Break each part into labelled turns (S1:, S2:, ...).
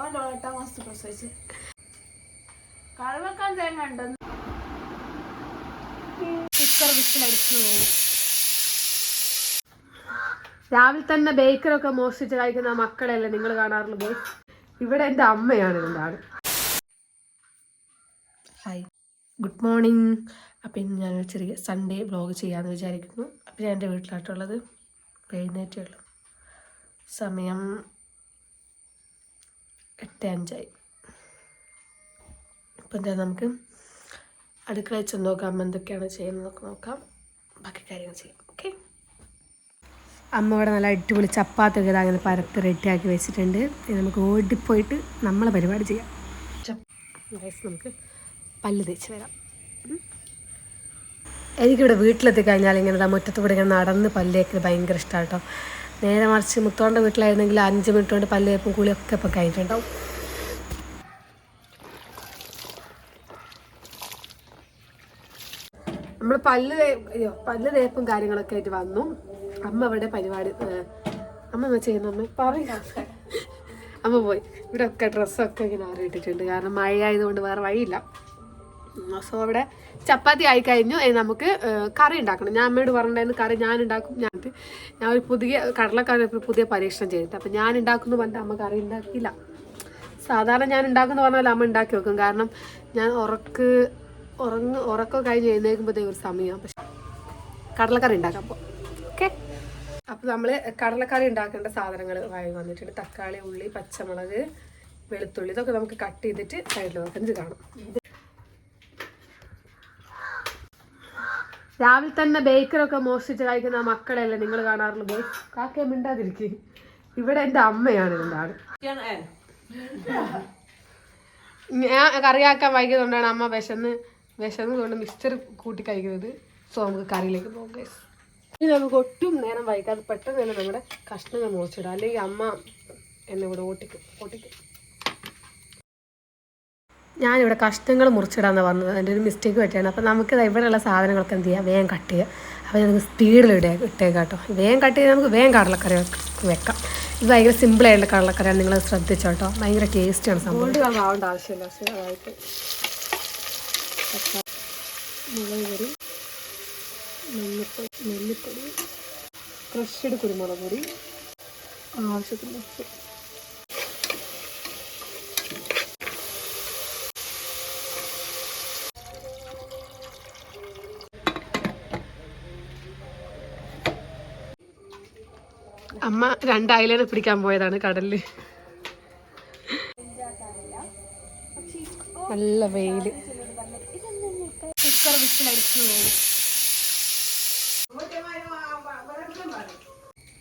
S1: അവൻ എട്ടാം മാസത്തിൽ പ്രസവിച്ച് കറവക്കാൻ തേങ്ങ ഉണ്ടെന്ന് കുക്കർ വിസിലടിച്ചു പോകും
S2: രാവിലെ തന്നെ ബേക്കറൊക്കെ മോഷ്ടിച്ച് കഴിക്കുന്ന മക്കളെയല്ലേ നിങ്ങൾ കാണാറുള്ളത്? ഇവിടെ എന്റെ അമ്മയാണ് എന്താണ് ആൾ ഹായ് ഗുഡ് മോർണിംഗ് അപ്പം ഇന്ന് ഞാനൊരു ചെറിയ സൺഡേ വ്ലോഗ് ചെയ്യാമെന്ന് വിചാരിക്കുന്നു. അപ്പം ഞാൻ എന്റെ വീട്ടിലായിട്ടുള്ളത് ഇപ്പം എഴുന്നേറ്റേ ഉള്ളൂ. സമയം എട്ട് അഞ്ചായി. അപ്പം എന്താ നമുക്ക് അടുക്കളയിൽ ചെന്ന് നോക്കാം അമ്മ എന്തൊക്കെയാണ് ചെയ്യുന്നതൊക്കെ നോക്കാം. ബാക്കി കാര്യങ്ങൾ ചെയ്യാം ഓക്കെ? അമ്മ ഇവിടെ നല്ല അടിപൊളി ചപ്പാത്തൊക്കെ ഇതാ അങ്ങനെ പരത്ത് റെഡിയാക്കി വെച്ചിട്ടുണ്ട്. നമുക്ക് ഓടിപ്പോയിട്ട് നമ്മളെ പരിപാടി ചെയ്യാം. നമുക്ക് പല്ല് തേച്ച് വരാം. എനിക്കിവിടെ വീട്ടിലെത്തി കഴിഞ്ഞാൽ ഇങ്ങനെ മുറ്റത്തുകൂടെ മുറ്റത്ത് കൂടെ ഇങ്ങനെ നടന്ന് പല്ലേക്ക് ഭയങ്കര ഇഷ്ടമാണ് കേട്ടോ. നേരെ മറിച്ച് മുത്തോണ്ട വീട്ടിലായിരുന്നെങ്കിൽ അഞ്ച് മിനിറ്റ് കൊണ്ട് പല്ല് തേപ്പും കുളിയൊക്കെ ഇപ്പം കഴിഞ്ഞിട്ടുണ്ടാവും. നമ്മൾ പല്ല് അയ്യോ പല്ല് തേപ്പും കാര്യങ്ങളൊക്കെ ആയിട്ട് വന്നു. അമ്മ ഇവിടെ പരിപാടി അമ്മ എന്താ ചെയ്യുന്ന അമ്മ? പറയാ. അമ്മ പോയി. ഇവിടെ ഒക്കെ ഡ്രസ്സൊക്കെ ഇങ്ങനെ അറിയിട്ടിട്ടുണ്ട് കാരണം മഴ ആയതുകൊണ്ട് വേറെ വഴിയില്ല. സോ അവിടെ ചപ്പാത്തി ആയി കഴിഞ്ഞു. നമുക്ക് കറി ഉണ്ടാക്കണം. ഞാൻ അമ്മയോട് പറഞ്ഞിട്ടുണ്ടായിരുന്നു കറി ഞാൻ ഉണ്ടാക്കും ഞാൻ ഞാൻ ഒരു പുതിയ കടലക്കറി ഒരു പുതിയ പരീക്ഷണം ചെയ്തിട്ട്. അപ്പം ഞാൻ ഉണ്ടാക്കുന്നു പറഞ്ഞിട്ട് അമ്മ കറി ഉണ്ടാക്കിയില്ല. സാധാരണ ഞാൻ ഉണ്ടാക്കുന്ന പറഞ്ഞാൽ അമ്മ ഉണ്ടാക്കി വെക്കും. കാരണം ഞാൻ ഉറക്ക് ഉറങ്ങ് ഉറക്കം കഴിഞ്ഞ് എഴുന്നേൽക്കുമ്പോഴത്തേക്ക് ഒരു സമയമാണ് പക്ഷെ കടലക്കറി ഉണ്ടാക്കാം. അപ്പോൾ ഓക്കെ? അപ്പോൾ നമ്മൾ കടലക്കറി ഉണ്ടാക്കേണ്ട സാധനങ്ങൾ വാങ്ങി വന്നിട്ടുണ്ട്. തക്കാളി ഉള്ളി പച്ചമുളക് വെളുത്തുള്ളി. ഇതൊക്കെ നമുക്ക് കട്ട് ചെയ്തിട്ട് സൈഡിൽ വെക്കാൻ ഇത് രാവിലെ തന്നെ ബേക്കറൊക്കെ മോഷ്ടിച്ച് കഴിക്കുന്ന മക്കളെയല്ലേ നിങ്ങൾ കാണാറുള്ളത്? കാക്കയെ മിണ്ടാതിരിക്കും. ഇവിടെ എന്റെ അമ്മയാണ് ആൾ ഞാൻ കറിയാക്കാൻ വൈകിയതുകൊണ്ടാണ് അമ്മ വിശന്ന് കൊണ്ട് മിക്സ്ചർ കൂട്ടി കഴിക്കുന്നത്. സോ നമുക്ക് കറിയിലേക്ക് പോകാം. ഇനി നമുക്ക് ഒട്ടും നേരം വൈകാതെ പെട്ടെന്ന് തന്നെ നമ്മുടെ കഷ്ണങ്ങൾ മുറിച്ചിടാം. അല്ലെങ്കിൽ അമ്മ എന്നെ ഇവിടെ ഓട്ടിക്കും ഓട്ടിക്കും. ഞാനിവിടെ കഷ്ണങ്ങൾ മുറിച്ചിടാന്ന് പറഞ്ഞത്. എന്റെ ഒരു മിസ്റ്റേക്ക് പറ്റിയാണ്. അപ്പോൾ നമുക്ക് ഇവിടെയുള്ള സാധനങ്ങളൊക്കെ എന്ത് ചെയ്യാം? വേഗം കട്ട് ചെയ്യുക. അപ്പോൾ നമുക്ക് സ്പീഡിൽ ഇടേ ഇട്ടേക്കാം കേട്ടോ വേഗം കട്ട് ചെയ്ത് നമുക്ക് വേഗം കടലക്കറി വെക്കാം. ഇത് ഭയങ്കര സിമ്പിളായിട്ടുള്ള കടലക്കറിയാണ്. നിങ്ങൾ ശ്രദ്ധിച്ചോ കേട്ടോ ഭയങ്കര ടേസ്റ്റിയാണ് സംഭവം. ആവേണ്ട ആവശ്യമില്ല. അതായിട്ട് മുളക് കുരുമുളക് പൊടി ആവശ്യത്തിന് അമ്മ രണ്ട് അയലേനെ പിടിക്കാൻ പോയതാണ് കടലിൽ നല്ല
S1: വെയിൽ.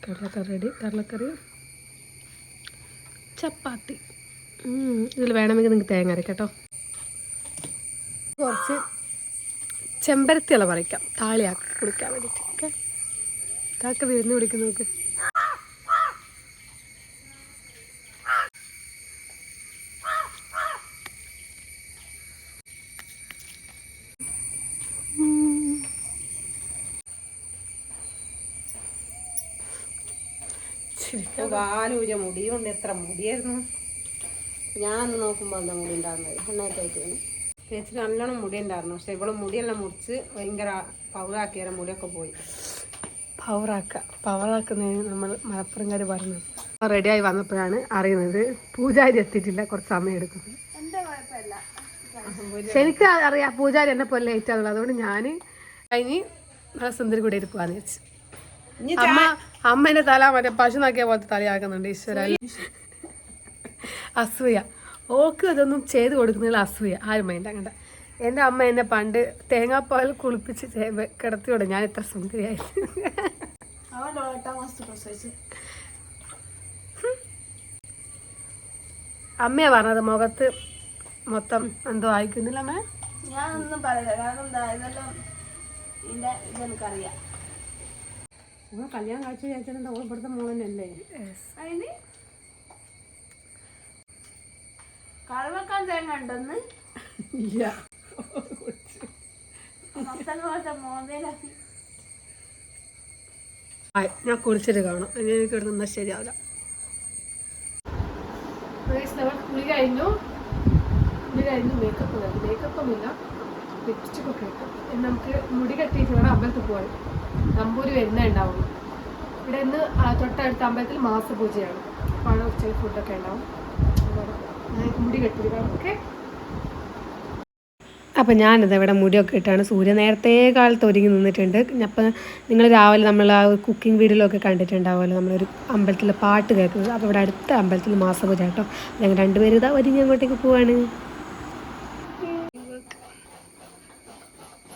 S2: കടലക്കറി കടലക്കറി? ചപ്പാത്തി. ഇതിൽ വേണമെങ്കിൽ നിങ്ങൾക്ക് തേങ്ങ അരക്കട്ടോ കുറച്ച് ചെമ്പരത്തി ഇല പറിക്കാം. താളിയാക്കി കുടിക്കാൻ വേണ്ടിയിട്ട്. ഓക്കെ കാക്ക വിരുന്ന് കുടിക്കുന്നു നോക്ക്
S3: കാലൂര മുടിയുണ്ട്. എത്ര മുടിയായിരുന്നു? ഞാൻ നോക്കുമ്പോൾ എന്താ മുടി ഉണ്ടാകുന്നത് എണ്ണായിട്ടായിട്ട് ചേച്ചി നല്ലോണം മുടി ഉണ്ടായിരുന്നു പക്ഷെ ഇവൾ മുടിയെല്ലാം മുറിച്ച് ഭയങ്കര പൗറാക്കിയാലും മുടിയൊക്കെ പോയി.
S2: പവറാക്ക പവറാക്കുന്നതിന് നമ്മൾ മലപ്പുറംകാർ പറഞ്ഞു റെഡിയായി വന്നപ്പോഴാണ് അറിയുന്നത്. പൂജാരി എത്തിയിട്ടില്ല. കുറച്ച് സമയം എടുക്കുന്നത് പക്ഷെ എനിക്ക് അറിയാം. പൂജാരി എന്നെ പോലെ ലേറ്റ് ആണല്ലോ അതുകൊണ്ട് ഞാൻ കഴിഞ്ഞ് സുന്ദരി കൂടെ ഇരിക്കുവാന്ന് വെച്ചു
S3: ഇനി
S2: അമ്മ അമ്മേന്റെ തല മറ്റേ പശു നോക്കിയ പോലത്തെ തലയാക്കുന്നുണ്ട് ഈശ്വര. അസൂയ. ഓക്ക് അതൊന്നും ചെയ്ത് കൊടുക്കുന്നതിൽ അസൂയ. ആരും മൈൻഡ് അങ്ങണ്ട എന്റെ അമ്മ എന്നെ പണ്ട് തേങ്ങാപ്പാൽ കുളിപ്പിച്ച് കിടത്തിയോടെ ഞാൻ ഇത്ര സുന്ദരിയായി. അമ്മയാ പറഞ്ഞത് മുഖത്ത് മൊത്തം എന്തോ ആയിക്കുന്നില്ല അമ്മ?
S1: ഞാൻ ഒന്നും പറയില്ല. കാരണം എന്താ ഇതെല്ലാം ഇതിന്റെ ഇതെനിക്കറിയാം.
S3: ഇവൻ കല്യാണം കാഴ്ച ചേച്ചനെന്താ ഓൾ ഇവിടുത്തെ മോനല്ലേ
S1: അതിന് കളവക്കാൻ തേങ്ങ ഉണ്ടെന്ന്?
S3: ഇല്ല.
S2: ഞാൻ കുളിച്ചിട്ട് കാണാം. ഇനി എനിക്ക് ഇവിടെ നിന്നാൽ ശരിയാവില്ല. കുളി കഴിഞ്ഞു. കുളി കഴിഞ്ഞു. മേക്കപ്പ് കഴിഞ്ഞു ലിപ്സ്റ്റിക്കൊക്കെ ഇട്ടു. നമുക്ക് മുടി കെട്ടിയിട്ട് വേണം അമ്പലത്തിൽ പോകാൻ. നമ്പൂരി വരുന്നേ ഉണ്ടാവുള്ളൂ ഇവിടെ ഇന്ന് തൊട്ടടുത്ത അമ്പലത്തിൽ മാസപൂജയാണ്. പഴം ഉച്ച ഫുഡൊക്കെ ഉണ്ടാവും. അപ്പോൾ മുടി കെട്ടി ഓക്കെ അപ്പം ഞാനത് ഇവിടെ മുടിയൊക്കെ ഇട്ടാണ് സൂര്യ നേരത്തെ കാലത്ത് ഒരുങ്ങി നിന്നിട്ടുണ്ട്. അപ്പം നിങ്ങൾ രാവിലെ നമ്മൾ ആ ഒരു കുക്കിംഗ് വീഡിയോയിലൊക്കെ കണ്ടിട്ടുണ്ടാവുമല്ലോ. നമ്മളൊരു അമ്പലത്തിൽ പാട്ട് കേൾക്കുന്നത്. അപ്പോൾ ഇവിടെ അടുത്ത അമ്പലത്തിൽ മാസപൂജ കേട്ടോ. ഞങ്ങൾ രണ്ടുപേരും ഇതാ ഒരുങ്ങി അങ്ങോട്ടേക്ക് പോവാണ്.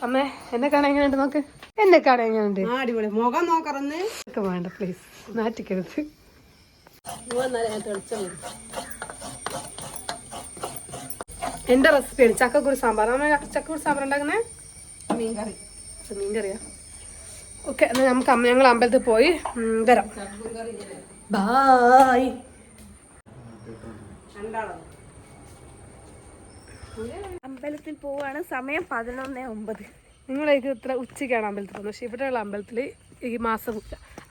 S2: അമ്മേ എന്നെ കാണാൻ എങ്ങനെയുണ്ട് നോക്ക് എന്നെ കാണാൻ എങ്ങനെയുണ്ട്?
S3: അടിപൊളി. മുഖം നോക്കറന്ന്
S2: വേണ്ട പ്ലീസ് നാറ്റിക്കരുത്. എന്റെ റെസിപ്പിയാണ് ചക്കക്കുരു സാമ്പാർ. നമ്മൾ ചക്കക്കുരു സാമ്പാർ ഉണ്ടാക്കുന്നേ? മീൻകറി. മീൻകറിയാ? ഓക്കെ എന്നാൽ നമുക്ക് അമ്മ ഞങ്ങൾ അമ്പലത്തിൽ പോയി വരാം. ബായ്
S3: രണ്ടാളോ
S1: അമ്പലത്തിൽ പോവാണ്. സമയം പതിനൊന്ന് ഒമ്പത്.
S2: നിങ്ങളേക്ക് ഇത്ര ഉച്ചയ്ക്കാണ് അമ്പലത്തിൽ പോകുന്നത്. പക്ഷേ ഇവിടെയുള്ള അമ്പലത്തിൽ ഈ മാസം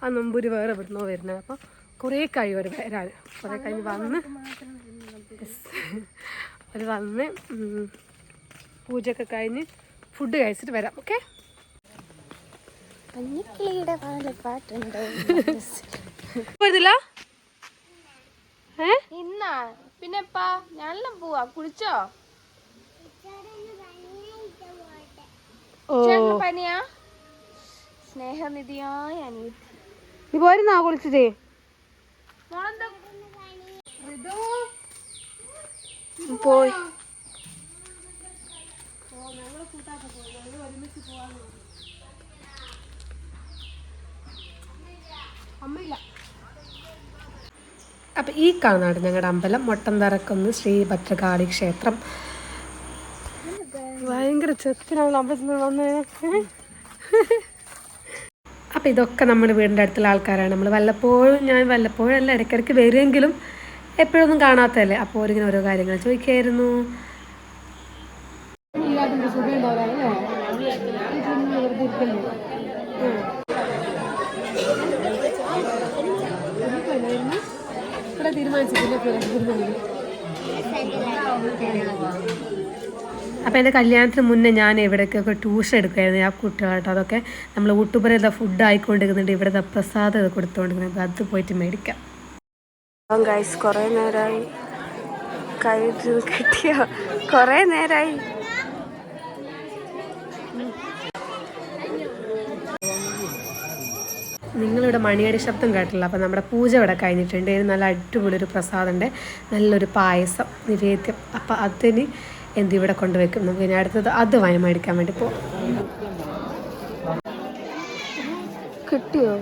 S2: ആ നൊമ്പൂര് വേറെ ഇവിടുന്നോ വരുന്നത്. അപ്പോൾ കുറേ കഴിയും അവർ വരാൻ കുറേ കഴിഞ്ഞ് വന്ന് ഒരു അവർ വന്ന് പൂജയൊക്കെ കഴിഞ്ഞ് ഫുഡ് കഴിച്ചിട്ട് വരാം. ഓക്കെ വരുന്നില്ല ഏ?
S1: ഇന്നാ. പിന്നെപ്പാ ഞാനെല്ലാം പോവാ. കുളിച്ചോ? പനിയാ? സ്നേഹനിധിയായ അനിയത്തി.
S2: നീ പോരുന്നാ
S1: കുളിച്ചത്
S2: പോയി. അപ്പം ഈ കാണുന്നതാണ് ഞങ്ങളുടെ അമ്പലം മൊട്ടന്തറക്കുന്ന് ശ്രീ ഭദ്രകാളി ക്ഷേത്രം. ചെത്തിനാണ് അമ്പലത്തിൽ വന്നത് അപ്പം ഇതൊക്കെ നമ്മുടെ വീടിന്റെ അടുത്തുള്ള ആൾക്കാരാണ്. നമ്മൾ വല്ലപ്പോഴും ഞാൻ വല്ലപ്പോഴും അല്ല ഇടയ്ക്കിടയ്ക്ക് വരുമെങ്കിലും എപ്പോഴൊന്നും കാണാത്തതല്ലേ? അപ്പോൾ ഓരിങ്ങനെ ഓരോ കാര്യങ്ങൾ ചോദിക്കായിരുന്നു. അപ്പം എന്റെ കല്യാണത്തിന് മുന്നേ ഞാൻ ഇവിടേക്കൊക്കെ ട്യൂഷൻ എടുക്കുമായിരുന്നു ആ കുട്ടികളായിട്ട് അതൊക്കെ നമ്മൾ ഊട്ടുപുര ഇതാ ഫുഡ് ആയിക്കൊണ്ടിരിക്കുന്നുണ്ട് ഇവിടെ ദാ പ്രസാദം ഇത് കൊടുത്തുകൊണ്ടിരിക്കുന്നത് അപ്പോൾ അത് പോയിട്ട് മേടിക്കാം.
S1: ഗൈസ് നേരമായി നേരായി. കൈ കിട്ടിയോ? കുറേ നേരായി.
S2: നിങ്ങളിവിടെ മണിയടി ശബ്ദം കേട്ടില്ല അപ്പം നമ്മുടെ പൂജ ഇവിടെ കഴിഞ്ഞിട്ടുണ്ട്. ഇതിന് നല്ല അടിപൊളി ഒരു പ്രസാദമുണ്ട് നല്ലൊരു പായസം നിവേദ്യം. അപ്പം അതിന് എന്ത് ഇവിടെ കൊണ്ടുവയ്ക്കും നമുക്ക് ഇനി അടുത്തത് അത് വയം മേടിക്കാൻ വേണ്ടി പോകും
S1: കിട്ടിയോ?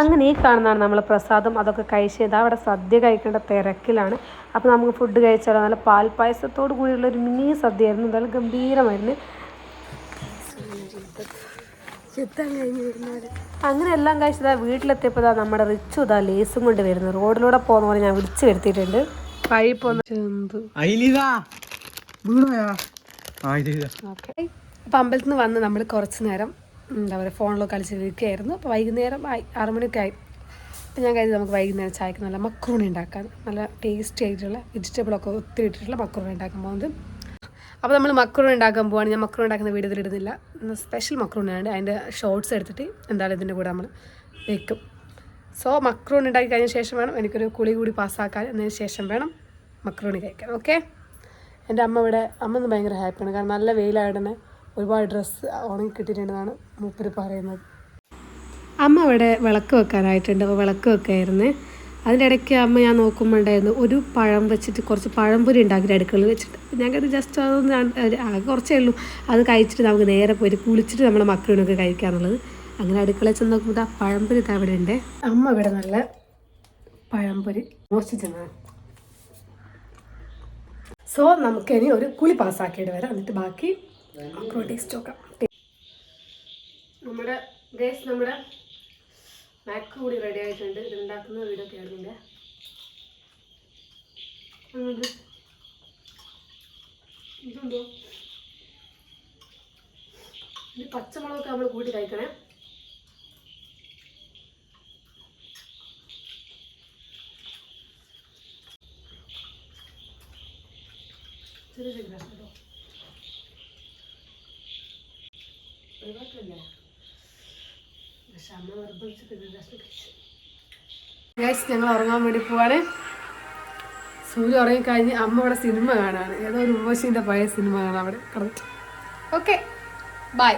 S2: അങ്ങനെ ഈ കാണുന്നതാണ് നമ്മൾ പ്രസാദം. അതൊക്കെ കഴിച്ച് ഇതാ അവിടെ സദ്യ കഴിക്കേണ്ട തിരക്കിലാണ്. അപ്പോൾ നമുക്ക് ഫുഡ് കഴിച്ചാലോ? നല്ല പാൽപ്പായസത്തോട് കൂടിയുള്ള ഒരു മിനി സദ്യയായിരുന്നു. എന്തായാലും ഗംഭീരമായിരുന്നു. അങ്ങനെ എല്ലാം കഴിച്ചതാ വീട്ടിലെത്തിയപ്പോൾ നമ്മുടെ റിച്ചു ഇതാ ലേസും കൊണ്ട് വരുന്നത് റോഡിലൂടെ പോകുന്ന പോലെ ഞാൻ വിളിച്ചു വരുത്തിയിട്ടുണ്ട്. ഓക്കെ. അമ്പലത്തിൽ നിന്ന് വന്ന് നമ്മൾ കുറച്ച് നേരം എന്താ പറയുക ഫോണിലൊക്കെ കളിച്ചിരിക്കുകയായിരുന്നു അപ്പോൾ വൈകുന്നേരം ആയി ആറ് മണിയൊക്കെ ആയി. അപ്പം ഞാൻ കരുതി നമുക്ക് വൈകുന്നേരം ചായക്ക് നല്ല മക്രൂണി ഉണ്ടാക്കാൻ നല്ല ടേസ്റ്റി ആയിട്ടുള്ള വെജിറ്റബിളൊക്കെ ഒത്തിരി ഇട്ടിട്ടുള്ള മക്രൂണി ഉണ്ടാക്കാൻ പോകുന്നത്. അപ്പോൾ നമ്മൾ മക്രൂണി ഉണ്ടാക്കാൻ പോവാണ്. ഞാൻ മക്രൂണി ഉണ്ടാക്കുന്ന വീഡിയോ ഇടുന്നില്ല. സ്പെഷ്യൽ സ്പെഷ്യൽ മക്രൂണിയാണ് അതിന്റെ ഷോർട്സ് എടുത്തിട്ട് എന്തായാലും ഇതിന്റെ കൂടെ നമ്മൾ വെക്കും. സോ മക്രോണി ഉണ്ടാക്കി കഴിഞ്ഞ ശേഷം വേണം. എനിക്കൊരു കുളി കൂടി പാസ്സാക്കാൻ എന്നതിന് ശേഷം വേണം മക്രോണി കഴിക്കാൻ ഓക്കെ എന്റെ അമ്മ ഇവിടെ അമ്മ ഒന്ന് ഭയങ്കര ഹാപ്പിയാണ് കാരണം നല്ല വെയിലായിട്ട് തന്നെ ഒരുപാട് ഡ്രസ്സ് ഉണങ്ങി കിട്ടിയിട്ടുണ്ടെന്നാണ് മൂപ്പര് പറയുന്നത്. അമ്മ ഇവിടെ വിളക്ക് വെക്കാനായിട്ടുണ്ട്. അപ്പോൾ വിളക്ക് വെക്കായിരുന്നു. അതിന്റെ ഇടയ്ക്ക് അമ്മ ഞാൻ നോക്കുമ്പോണ്ടായിരുന്നു ഒരു പഴം വെച്ചിട്ട് കുറച്ച് പഴംപൊരി ഉണ്ടാക്കി അടുക്കളയിൽ വെച്ചിട്ട്. ഞങ്ങൾക്ക് ജസ്റ്റ് അതൊന്ന് കുറച്ചേ ഉള്ളൂ. അത് കഴിച്ചിട്ട് നമുക്ക് നേരെ പോയിട്ട് കുളിച്ചിട്ട് നമ്മുടെ മക്കളിനൊക്കെ കഴിക്കാന്നുള്ളത് അങ്ങനെ അടുക്കളയിൽ ചെന്ന് നോക്കുമ്പോൾ ആ പഴംപൊരി ഇതാ ഉണ്ട് അമ്മ ഇവിടെ നല്ല പഴംപൊരി. മോഷിച്ചെന്നാണ് സോ നമുക്കിനി ഒരു കുളി പാസ്സാക്കിയിട്ട് വരാം. എന്നിട്ട് ബാക്കി മക്രോ ടേസ്റ്റ് നോക്കാം. നമ്മുടെ ഗേസ് നമ്മുടെ മാക്ക് കൂടി റെഡി ആയിട്ടുണ്ട്. ഇത് ഉണ്ടാക്കുന്ന വീഡിയോ ആയിരുന്നില്ല ഇതുണ്ടോ ഇത് പച്ചമുളകൊക്കെ നമ്മൾ കൂട്ടി കഴിക്കണേ. ഗൈസ് ഞങ്ങൾ ഉറങ്ങാൻ വേണ്ടി പോവാണ്. സൂര്യ ഉറങ്ങി കഴിഞ്ഞ് അമ്മ ഇവിടെ സിനിമ കാണാണ്. ഏതോ ഒരു ഉർവശീന്റെ പഴയ സിനിമ കാണാൻ അവിടെ. കിടന്നിട്ട് ഓക്കെ ബൈ